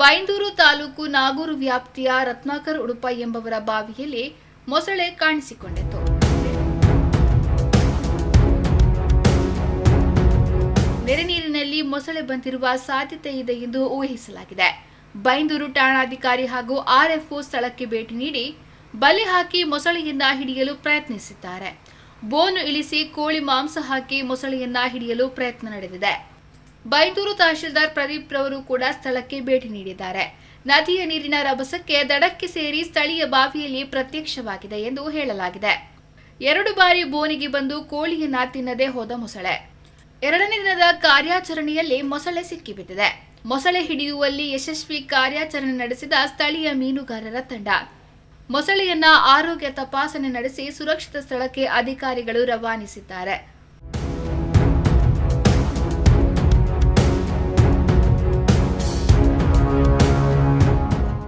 ಬೈಂದೂರು ತಾಲೂಕು ನಾಗೂರು ವ್ಯಾಪ್ತಿಯ ರತ್ನಾಕರ್ ಉಡುಪ ಎಂಬವರ ಬಾವಿಯಲ್ಲಿ ಮೊಸಳೆ ಕಾಣಿಸಿಕೊಂಡಿತು ನೆರೆ ನೀರಿನಲ್ಲಿ ಮೊಸಳೆ ಬಂದಿರುವ ಸಾಧ್ಯತೆ ಇದೆ ಎಂದು ಊಹಿಸಲಾಗಿದೆ. ಬೈಂದೂರು ಠಾಣಾಧಿಕಾರಿ ಹಾಗೂ ಆರ್ಎಫ್ಒ ಸ್ಥಳಕ್ಕೆ ಭೇಟಿ ನೀಡಿ ಬಲೆ ಹಾಕಿ ಮೊಸಳೆಯನ್ನ ಹಿಡಿಯಲು ಪ್ರಯತ್ನಿಸಿದ್ದಾರೆ. ಬೋನು ಇಳಿಸಿ ಕೋಳಿ ಮಾಂಸ ಹಾಕಿ ಮೊಸಳೆಯನ್ನ ಹಿಡಿಯಲು ಪ್ರಯತ್ನ ನಡೆದಿದೆ. ಬೈಂದೂರು ತಹಶೀಲ್ದಾರ್ ಪ್ರದೀಪ್ ರವರು ಕೂಡ ಸ್ಥಳಕ್ಕೆ ಭೇಟಿ ನೀಡಿದ್ದಾರೆ. ನದಿಯ ನೀರಿನ ರಭಸಕ್ಕೆ ದಡಕ್ಕೆ ಸೇರಿ ಸ್ಥಳೀಯ ಬಾವಿಯಲ್ಲಿ ಪ್ರತ್ಯಕ್ಷವಾಗಿದೆ ಎಂದು ಹೇಳಲಾಗಿದೆ. ಎರಡು ಬಾರಿ ಬೋನಿಗೆ ಬಂದು ಕೋಳಿಯನ್ನ ತಿನ್ನದೆ ಹೋದ ಮೊಸಳೆ. ಎರಡನೇ ದಿನದ ಕಾರ್ಯಾಚರಣೆಯಲ್ಲಿ ಮೊಸಳೆ ಸಿಕ್ಕಿಬಿದ್ದಿದೆ ಮೊಸಳೆ ಹಿಡಿಯುವಲ್ಲಿ ಯಶಸ್ವಿ ಕಾರ್ಯಾಚರಣೆ ನಡೆಸಿದ ಸ್ಥಳೀಯ ಮೀನುಗಾರರ ತಂಡ. ಮೊಸಳೆಯನ್ನ ಆರೋಗ್ಯ ತಪಾಸಣೆ ನಡೆಸಿ ಸುರಕ್ಷಿತ ಸ್ಥಳಕ್ಕೆ ಅಧಿಕಾರಿಗಳು ರವಾನಿಸಿದ್ದಾರೆ.